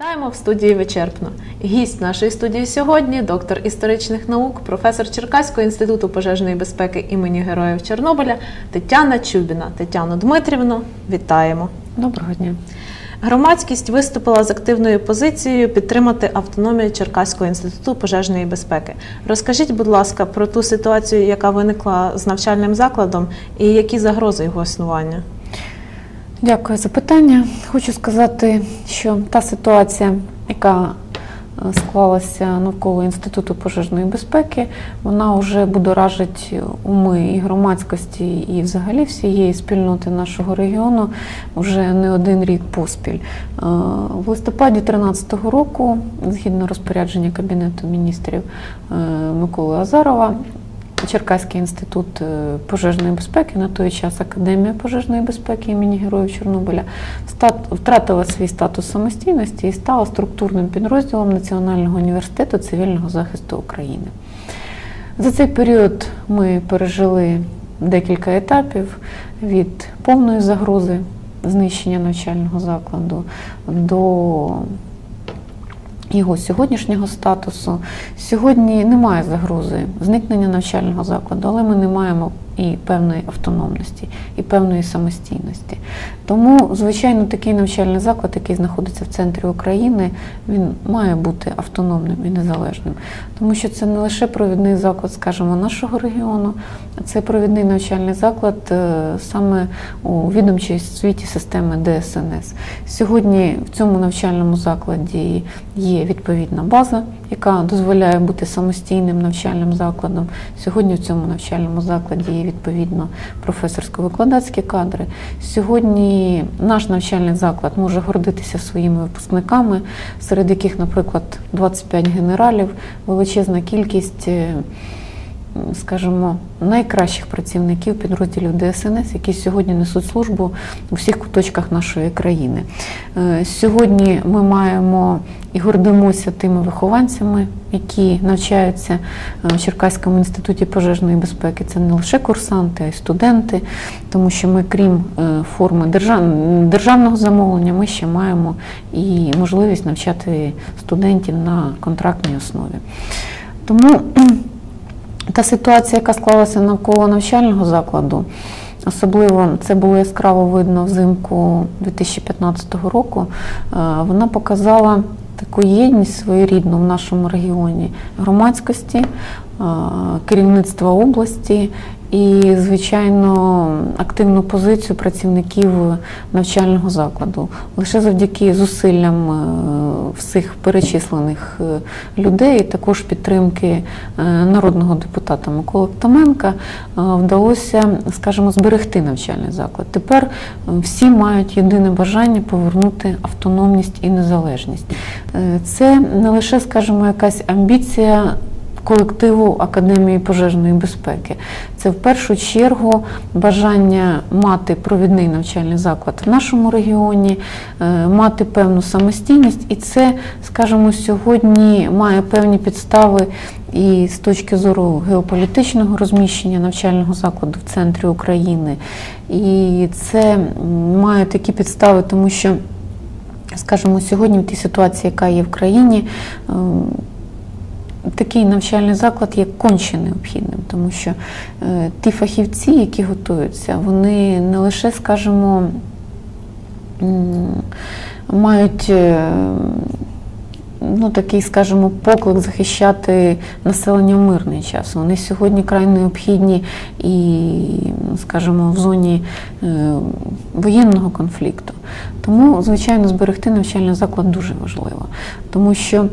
Вітаємо в студії вичерпно. Гість нашої студії сьогодні доктор історичних наук, професор Черкаського інституту пожежної безпеки імені Героїв Чорнобиля Тетяна Чубіна. Тетяну Дмитрівну, вітаємо. Доброго дня. Громадськість виступила з активною позицією підтримати автономію Черкаського інституту пожежної безпеки. Розкажіть, будь ласка, про ту ситуацію, яка виникла з навчальним закладом, і які загрози його існування. Дякую за питання. Хочу сказати, що та ситуація, яка е, склалася навколо Інституту пожежної безпеки, вона вже будоражить уми і громадськості, і взагалі всієї спільноти нашого регіону вже не один рік поспіль. Е, В листопаді 2013 року, згідно розпорядження Кабінету міністрів е, Миколи Азарова, Черкаський інститут е, пожежної безпеки, на той час Академія пожежної безпеки імені Героїв Чорнобиля, втратила свій статус самостійності і стала структурним підрозділом Національного університету цивільного захисту України. За цей період ми пережили декілька етапів від повної загрози знищення навчального закладу до його сьогоднішнього статусу. Сьогодні немає загрози зникнення навчального закладу, але ми не маємо і певної автономності, і певної самостійності. Тому, звичайно, такий навчальний заклад, який знаходиться в центрі України, він має бути автономним і незалежним, тому що це не лише провідний заклад, скажімо, нашого регіону, а це провідний навчальний заклад е, саме у відомчій світі системи ДСНС. Сьогодні в цьому навчальному закладі є відповідна база, яка дозволяє бути самостійним навчальним закладом. Сьогодні в цьому навчальному закладі є відповідно професорсько-викладацькі кадри. Сьогодні наш навчальний заклад може гордитися своїми випускниками, серед яких, наприклад, 25 генералів, величезна кількість. Скажімо, найкращих працівників підрозділів ДСНС, які сьогодні несуть службу у всіх куточках нашої країни. Е, Сьогодні ми маємо і гордимося тими вихованцями, які навчаються е, в Черкаському інституті пожежної безпеки. Це не лише курсанти, а й студенти, тому що ми, крім е, форми державного замовлення, ми ще маємо і можливість навчати студентів на контрактній основі. Тому та ситуація, яка склалася навколо навчального закладу, особливо це було яскраво видно взимку 2015 року, е, вона показала таку єдність своєрідну в нашому регіоні громадськості, е, керівництва області і, звичайно, активну позицію працівників навчального закладу. Лише завдяки зусиллям е, всіх перечислених е, людей, також підтримки е, народного депутата Миколи Птаменка, вдалося, скажімо, зберегти навчальний заклад. Тепер всі мають єдине бажання повернути автономність і незалежність. Це не лише, скажімо, якась амбіція колективу Академії пожежної безпеки. Це в першу чергу бажання мати провідний навчальний заклад в нашому регіоні, е, мати певну самостійність, і це, скажімо, сьогодні має певні підстави і з точки зору геополітичного розміщення навчального закладу в центрі України. І це має такі підстави, тому що, скажімо, сьогодні в тій ситуації, яка є в країні, ем, такий навчальний заклад є конче необхідним, тому що е, ті фахівці, які готуються, вони не лише, скажімо, мають е, ну, такий, скажімо, поклик захищати населення в мирний час. Вони сьогодні край необхідні і, скажімо, в зоні е, воєнного конфлікту. Тому, звичайно, зберегти навчальний заклад дуже важливо, тому що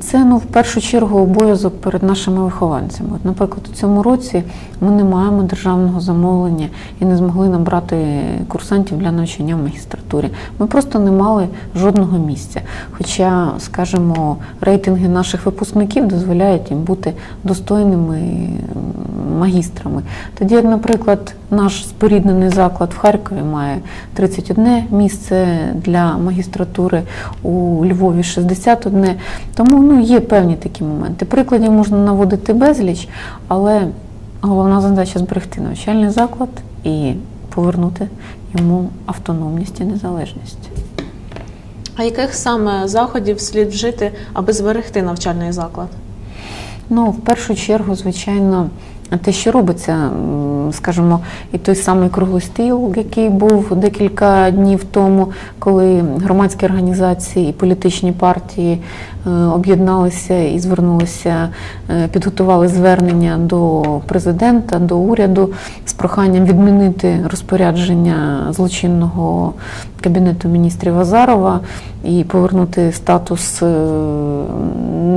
це ну, в першу чергу обов'язок перед нашими вихованцями. От, наприклад, у цьому році ми не маємо державного замовлення і не змогли набрати курсантів для навчання в магістратурі. Ми просто не мали жодного місця. Хоча, скажімо, рейтинги наших випускників дозволяють їм бути достойними магістрами. Тоді, наприклад, наш споріднений заклад в Харкові має 31 місце для магістратури, у Львові 61. Тому ну, є певні такі моменти. Прикладів можна наводити безліч, але головна задача зберегти навчальний заклад і повернути йому автономність і незалежність. А яких саме заходів слід вжити, аби зберегти навчальний заклад? Ну, в першу чергу, звичайно, те, що робиться, скажімо, і той самий круглий стіл, який був декілька днів тому, коли громадські організації і політичні партії об'єдналися і звернулися, е, підготували звернення до президента, до уряду з проханням відмінити розпорядження злочинного кабінету міністрів Азарова і повернути статус е,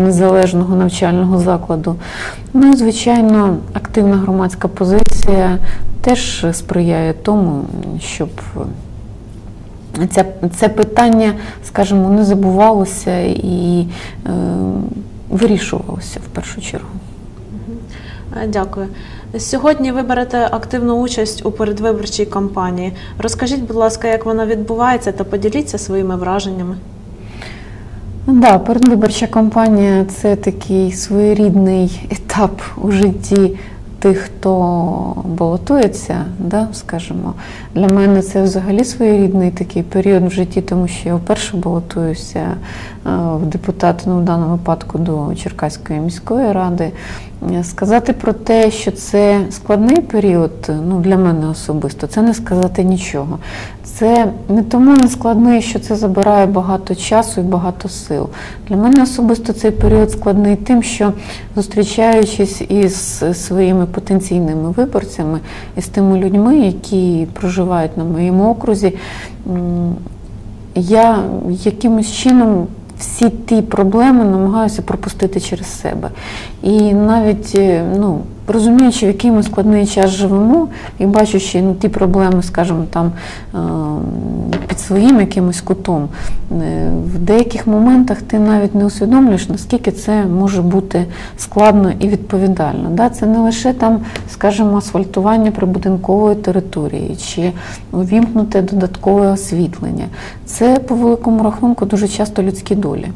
незалежного навчального закладу. Ну і звичайно, активна громадська позиція теж сприяє тому, щоб ця, це питання, скажімо, не забувалося і е, вирішувалося в першу чергу. Е, Дякую. Сьогодні ви берете активну участь у передвиборчій кампанії. Розкажіть, будь ласка, як вона відбувається, та поділіться своїми враженнями. Ну Да, передвиборча кампанія це такий своєрідний етап у житті тих, хто балотується, да, скажімо. Для мене це взагалі своєрідний такий період в житті, тому що я вперше балотуюся е, в депутати, ну в даному випадку до Черкаської міської ради. Е, Сказати про те, що це складний період, ну для мене особисто, це не сказати нічого. Це не тому не складний, що це забирає багато часу і багато сил. Для мене особисто цей період складний тим, що зустрічаючись із своїми потенційними виборцями і з тими людьми, які проживають на моєму окрузі, я якимось чином всі ті проблеми намагаюся пропустити через себе. І навіть е, ну, розуміючи, в який ми складний час живемо, і бачучи ну, ті проблеми, скажімо, там е, під своїм якимось кутом, е, в деяких моментах ти навіть не усвідомлюєш, наскільки це може бути складно і відповідально. Да? Це не лише там, скажімо, асфальтування прибудинкової території чи увімкнуте додаткове освітлення. Це по великому рахунку дуже часто людські долі.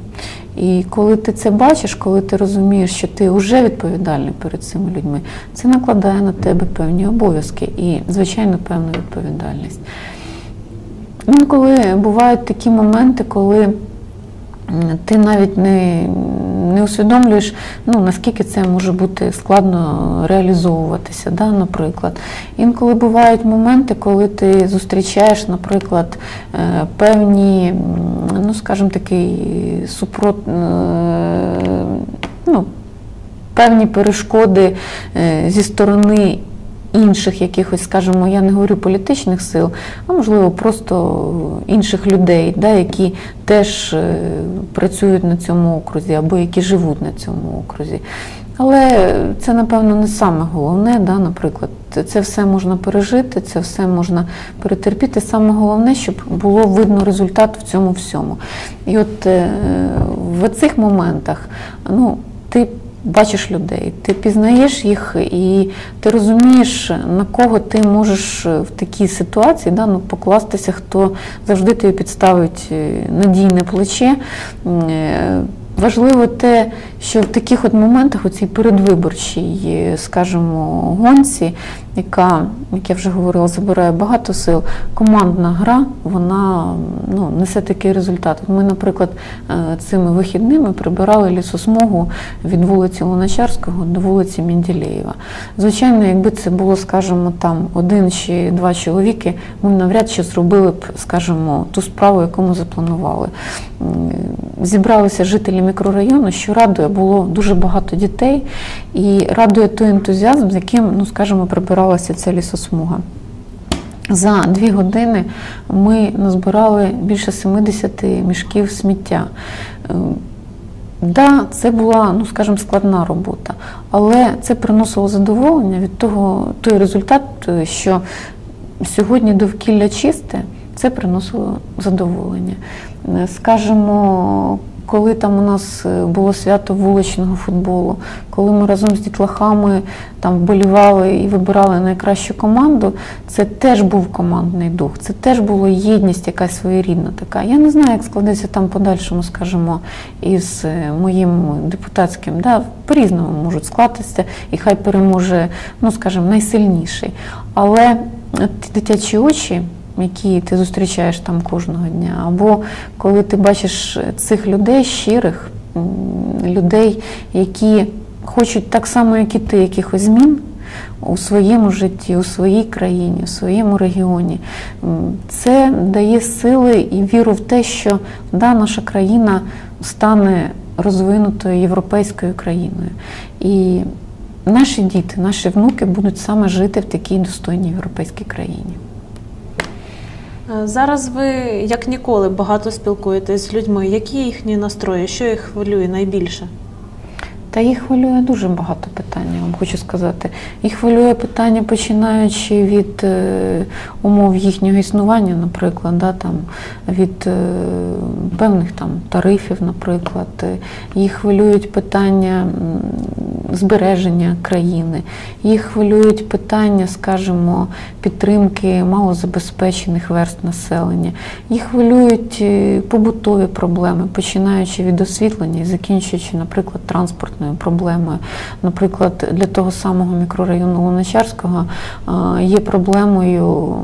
І коли ти це бачиш, коли ти розумієш, що ти вже відповідальний перед цими людьми, це накладає на тебе певні обов'язки і, звичайно, певну відповідальність. Інколи бувають такі моменти, коли ти навіть не, не усвідомлюєш, ну, наскільки це може бути складно реалізовуватися, да, наприклад. Інколи бувають моменти, коли ти зустрічаєш, наприклад, е, певні, ну, скажімо, такий супрот, е, ну, певні перешкоди е, зі сторони інших якихось, скажімо, я не говорю політичних сил, а можливо просто інших людей, да, які теж е, працюють на цьому окрузі або які живуть на цьому окрузі. Але це, напевно, не саме головне, да, наприклад, це все можна пережити, це все можна перетерпіти. Саме головне, щоб було видно результат в цьому всьому. І от е, в цих моментах, ну, ти бачиш людей, ти пізнаєш їх і ти розумієш, на кого ти можеш в такій ситуації да, ну, покластися, хто завжди тобі підставить е, надійне плече. Важливо те, що в таких от моментах, у цій передвиборчій, е, скажімо, гонці, яка, як я вже говорила, забирає багато сил, командна гра, вона ну, несе такий результат. Ми, наприклад, е, цими вихідними прибирали лісосмогу від вулиці Луначарського до вулиці Менділеєва. Звичайно, якби це було, скажімо, там один чи два чоловіки, ми навряд чи зробили б, скажімо, ту справу, яку ми запланували. Зібралися жителі мікрорайону, що радує, було дуже багато дітей, і радує той ентузіазм, з яким, ну скажімо, прибиралася ця лісосмуга. За дві години ми назбирали більше 70 мішків сміття. Е, Да, це була, ну скажімо, складна робота, але це приносило задоволення від того, той результат, що сьогодні довкілля чисте, це приносило задоволення. Е, Скажімо, коли там у нас е, було свято вуличного футболу, коли ми разом з дітлахами там вболівали і вибирали найкращу команду, це теж був командний дух, це теж була єдність, якась своєрідна така. Я не знаю, як складеться там подальшому, скажімо, із е, моїм депутатським, да, по-різному можуть скластися, і хай переможе, ну скажімо, найсильніший. Але ті дитячі очі які ти зустрічаєш там кожного дня, або коли ти бачиш цих людей щирих, людей, які хочуть так само, як і ти, якихось змін у своєму житті, у своїй країні, у своєму регіоні. Це дає сили і віру в те, що да, наша країна стане розвинутою європейською країною. І наші діти, наші внуки будуть саме жити в такій достойній європейській країні. Е, Зараз ви як ніколи багато спілкуєтесь з людьми. Які їхні настрої, що їх хвилює найбільше? Та їх хвилює дуже багато питань, я вам хочу сказати. Їх хвилює питання, починаючи від е, умов їхнього існування, наприклад, да, там, від е, певних там, тарифів, наприклад. Е, Їх хвилюють питання збереження країни, їх хвилюють питання, скажімо, підтримки малозабезпечених верст населення. Їх хвилюють е, побутові проблеми, починаючи від освітлення і закінчуючи, наприклад, транспортною проблемою. Наприклад, для того самого мікрорайону Луначарського е, є проблемою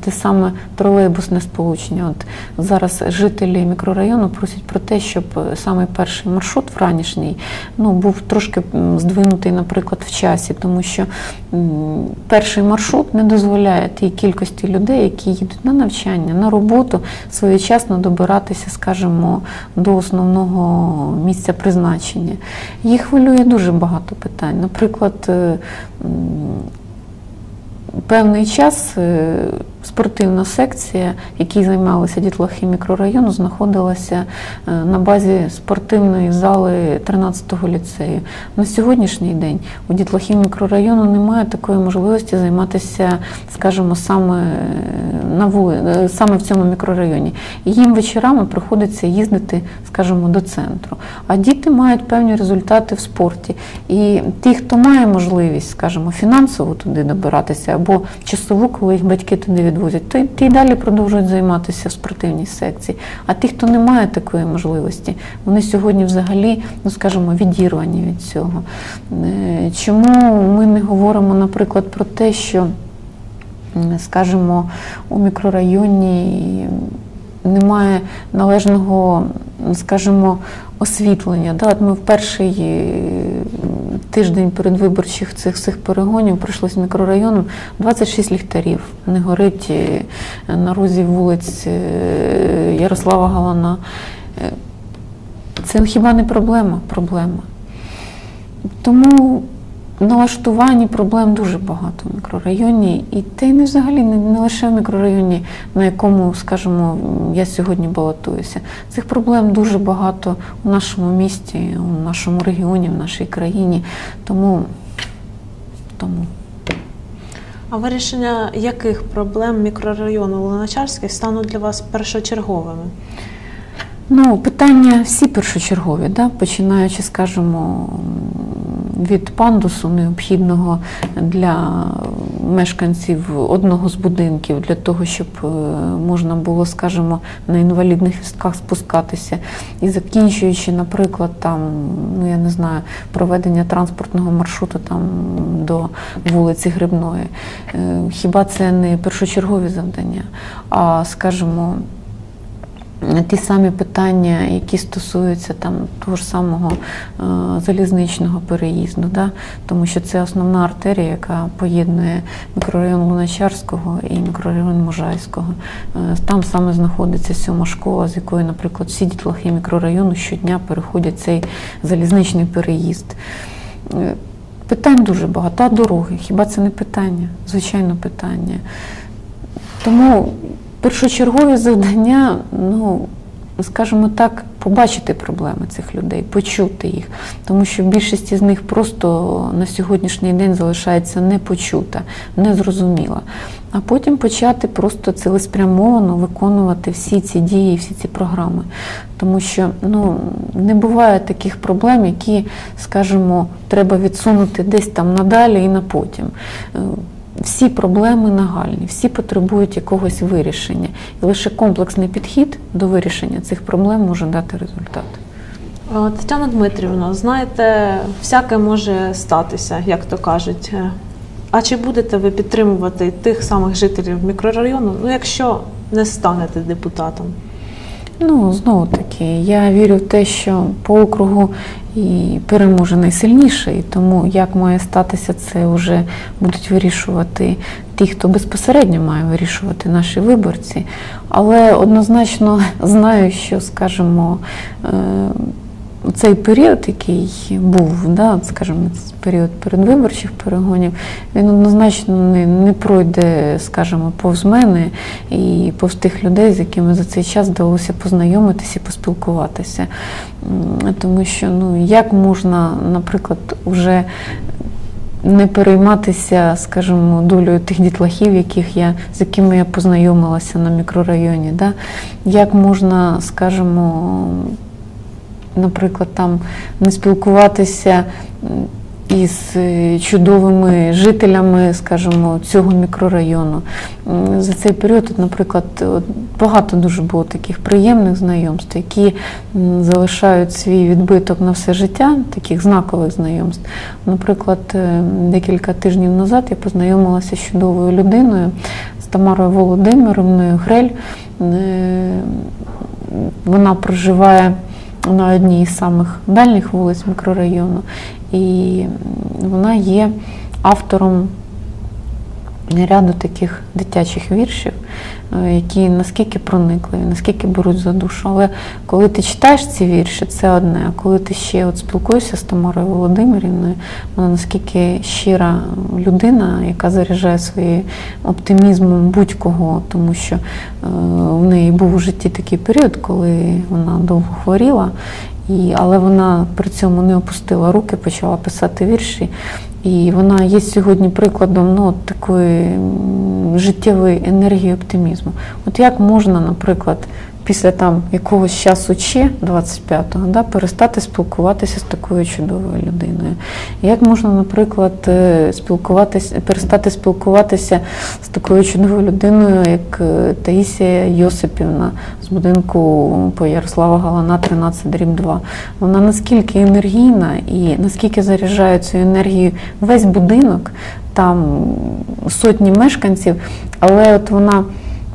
те саме тролейбусне сполучення. От зараз жителі мікрорайону просять про те, щоб саме перший маршрут вранішній ну, був трошки здвинутий, наприклад, в часі, тому що перший маршрут не дозволяє тій кількості людей, які їдуть на навчання, на роботу, своєчасно добиратися, скажімо, до основного місця призначення. Їх хвилює дуже багато питань. Наприклад, е, певний час е, спортивна секція, якій займалися дітлахи мікрорайону, знаходилася е, на базі спортивної зали 13-го ліцею. На сьогоднішній день у дітлахів мікрорайону немає такої можливості займатися, скажімо, саме е, на вули, е, саме в цьому мікрорайоні. І їм вечорами приходиться їздити, скажімо, до центру. А діти мають певні результати в спорті. І ті, хто має можливість, скажімо, фінансово туди добиратися, або часову, коли їх батьки туди відвозять, то ті й далі продовжують займатися в спортивній секції. А ті, хто не має такої можливості, вони сьогодні взагалі, ну скажімо, відірвані від цього. Е, Чому ми не говоримо, наприклад, про те, що скажімо, у мікрорайоні немає належного, скажімо, освітлення. Да? От ми в перший е, тиждень передвиборчих цих всіх перегонів пройшлось мікрорайоном 26 ліхтарів. Не горить е, на розі вулиць е, Ярослава Галана. Е, Це хіба не проблема? Проблема. Тому налаштуванні проблем дуже багато в мікрорайоні, і те й не взагалі не, не лише в мікрорайоні, на якому, скажімо, я сьогодні балотуюся. Цих проблем дуже багато у нашому місті, у нашому регіоні, в нашій країні. Тому, тому. А вирішення яких проблем мікрорайону Луначарський стануть для вас першочерговими? Ну, питання всі першочергові, да? починаючи, скажімо, від пандусу необхідного для мешканців одного з будинків, для того, щоб е, можна було, скажімо, на інвалідних візках спускатися, і закінчуючи, наприклад, там, ну я не знаю, проведення транспортного маршруту там до вулиці Грибної. Е, Хіба це не першочергові завдання? А скажімо, ті самі питання, які стосуються там того ж самого е, залізничного переїзду, да? тому що це основна артерія, яка поєднує мікрорайон Луначарського і мікрорайон Можайського. Е, там саме знаходиться сьома школа, з якої, наприклад, всі дітлахи мікрорайону щодня переходять цей залізничний переїзд. Е, Питань дуже багато, а дороги. Хіба це не питання? Звичайно, питання. Тому першочергові завдання, ну, скажімо так, побачити проблеми цих людей, почути їх, тому що більшість із них просто на сьогоднішній день залишається непочута, незрозуміла. А потім почати просто цілеспрямовано виконувати всі ці дії, всі ці програми. Тому що ну, не буває таких проблем, які, скажімо, треба відсунути десь там надалі і на потім. Всі проблеми нагальні, всі потребують якогось вирішення. І лише комплексний підхід до вирішення цих проблем може дати результат. Е, Тетяна Дмитрівна, знаєте, всяке може статися, як то кажуть. Е, А чи будете ви підтримувати тих самих жителів мікрорайону, ну якщо не станете депутатом? Ну, знову таки, я вірю в те, що по округу і переможе найсильніший, тому як має статися, це вже будуть вирішувати ті, хто безпосередньо має вирішувати наші виборці. Але однозначно знаю, що, скажімо, е, цей період, який був, да, от, скажімо, період передвиборчих перегонів, він однозначно не, не пройде, скажімо, повз мене і повз тих людей, з якими за цей час вдалося познайомитися і поспілкуватися. Тому що ну, як можна, наприклад, вже не перейматися, скажімо, долею тих дітлахів, яких я, з якими я познайомилася на мікрорайоні. Да? Як можна, скажімо, наприклад, там не спілкуватися із е, чудовими жителями, скажімо, цього мікрорайону. За цей період, наприклад, багато дуже було таких приємних знайомств, які залишають свій відбиток на все життя, таких знакових знайомств. Наприклад, е, декілька тижнів назад я познайомилася з чудовою людиною, з Тамарою Володимировною Грель. Е, Вона проживає на одній із самих дальніх вулиць мікрорайону, і вона є автором ряду таких дитячих віршів, е, які наскільки проникливі, наскільки беруть за душу. Але коли ти читаєш ці вірші, це одне. А коли ти ще от спілкуєшся з Тамарою Володимирівною, вона наскільки щира людина, яка заряджає своїм оптимізмом будь-кого, тому що е, в неї був у житті такий період, коли вона довго хворіла. І, але вона при цьому не опустила руки, почала писати вірші. І вона є сьогодні прикладом ну, такої життєвої енергії оптимізму. От як можна, наприклад, після там якогось часу чи 25-го да, перестати спілкуватися з такою чудовою людиною? Як можна, наприклад, е, спілкуватися, перестати спілкуватися з такою чудовою людиною, як е, Таїсія Йосипівна з будинку по Ярослава Галана 13 дріб 2? Вона наскільки енергійна і наскільки заряджає цю енергію весь будинок, там сотні мешканців, але от вона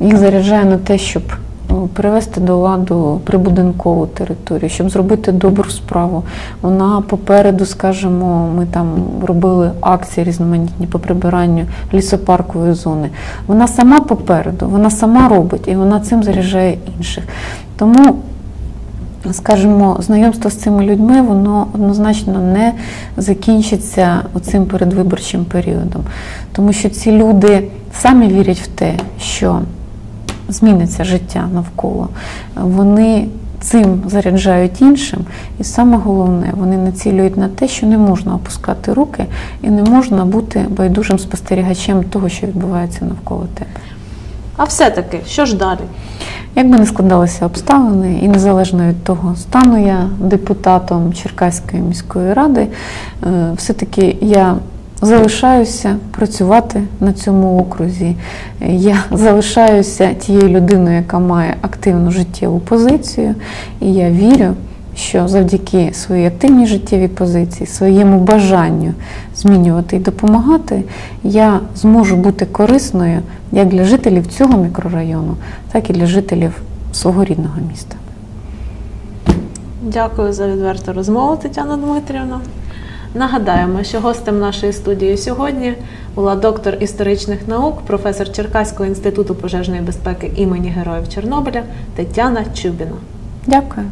їх заряджає на те, щоб привести до ладу прибудинкову територію, щоб зробити добру справу. Вона попереду, скажімо, ми там робили акції різноманітні по прибиранню лісопаркової зони. Вона сама попереду, вона сама робить і вона цим заряджає інших. Тому скажімо, знайомство з цими людьми, воно однозначно не закінчиться оцим передвиборчим періодом. Тому що ці люди самі вірять в те, що зміниться життя навколо. Вони цим заряджають іншим, і саме головне, вони націлюють на те, що не можна опускати руки і не можна бути байдужим спостерігачем того, що відбувається навколо тебе. А все-таки, що ж далі? Як би не складалися обставини, і незалежно від того, стану я депутатом Черкаської міської ради, е, все-таки я залишаюся працювати на цьому окрузі. Я залишаюся тією людиною, яка має активну життєву позицію, і я вірю. Що завдяки своїй активній життєвій позиції, своєму бажанню змінювати і допомагати, я зможу бути корисною як для жителів цього мікрорайону, так і для жителів свого рідного міста. Дякую за відверту розмову, Тетяна Дмитрівна. Нагадаємо, що гостем нашої студії сьогодні була доктор історичних наук, професор Черкаського інституту пожежної безпеки імені Героїв Чорнобиля Тетяна Чубіна. Дякую.